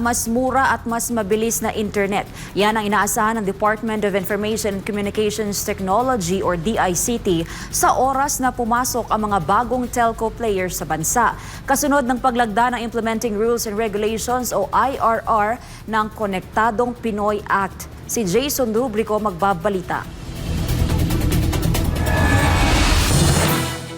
mas mura at mas mabilis na internet. Yan ang inaasahan ng Department of Information and Communications Technology or DICT sa oras na pumasok ang mga bagong telco players sa bansa. Kasunod ng paglagda ng Implementing Rules and Regulations o IRR ng Konektadong Pinoy Act. Si Jason Rubrico magbabalita.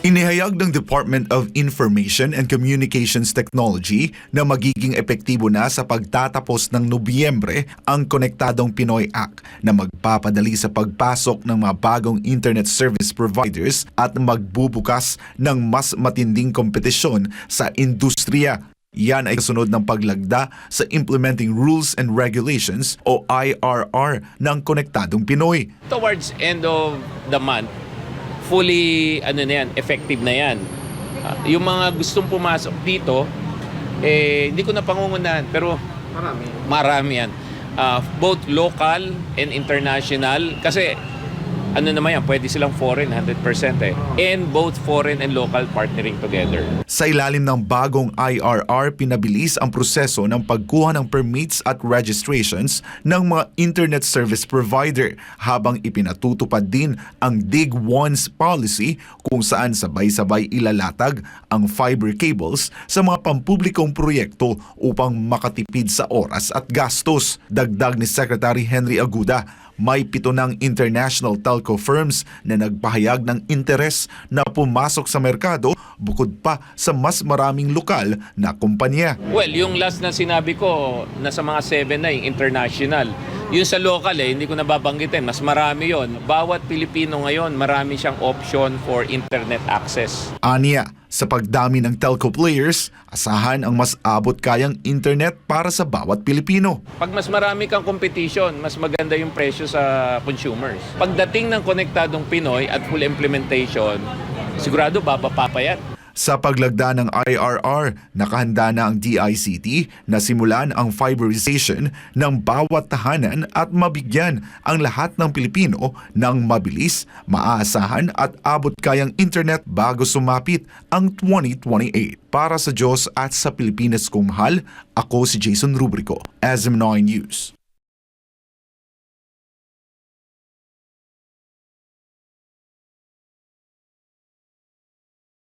Inihayag ng Department of Information and Communications Technology na magiging epektibo na sa pagtatapos ng Nobyembre ang Konektadong Pinoy Act na magpapadali sa pagpasok ng mga bagong internet service providers at magbubukas ng mas matinding kompetisyon sa industriya. Yan ay kasunod ng paglagda sa Implementing Rules and Regulations o IRR ng Konektadong Pinoy. towards end of the month, fully ano na yan, effective na yan. Ah, yung mga gustong pumasok dito, eh, hindi ko na pangungunahan, pero marami, marami yan. Ah, both local and international. Kasi ano naman yan, pwede silang foreign 100% eh. And both foreign and local partnering together. Sa ilalim ng bagong IRR, pinabilis ang proseso ng pagkuha ng permits at registrations ng mga internet service provider habang ipinatutupad din ang Dig Once policy kung saan sabay-sabay ilalatag ang fiber cables sa mga pampublikong proyekto upang makatipid sa oras at gastos. Dagdag ni Secretary Henry Aguda, may pito ng international telco firms na nagpahayag ng interes na pumasok sa merkado bukod pa sa mas maraming lokal na kumpanya. Well, yung last na sinabi ko, nasa mga 7 na yung international. Yung sa local eh, hindi ko nababanggitin. Mas marami yon. Bawat Pilipino ngayon, marami siyang option for internet access. Aniya, sa pagdami ng telco players, asahan ang mas abot kayang internet para sa bawat Pilipino. Pag mas marami kang competition, mas maganda yung presyo sa consumers. Pagdating ng konektadong Pinoy at full implementation, sigurado bababa pa yan. Sa paglagda ng IRR, nakahanda na ang DICT na simulan ang fiberization ng bawat tahanan at mabigyan ang lahat ng Pilipino ng mabilis, maaasahan at abot kayang internet bago sumapit ang 2028. Para sa Diyos at sa Pilipinas kong mahal, ako si Jason Rubrico, SM9 News.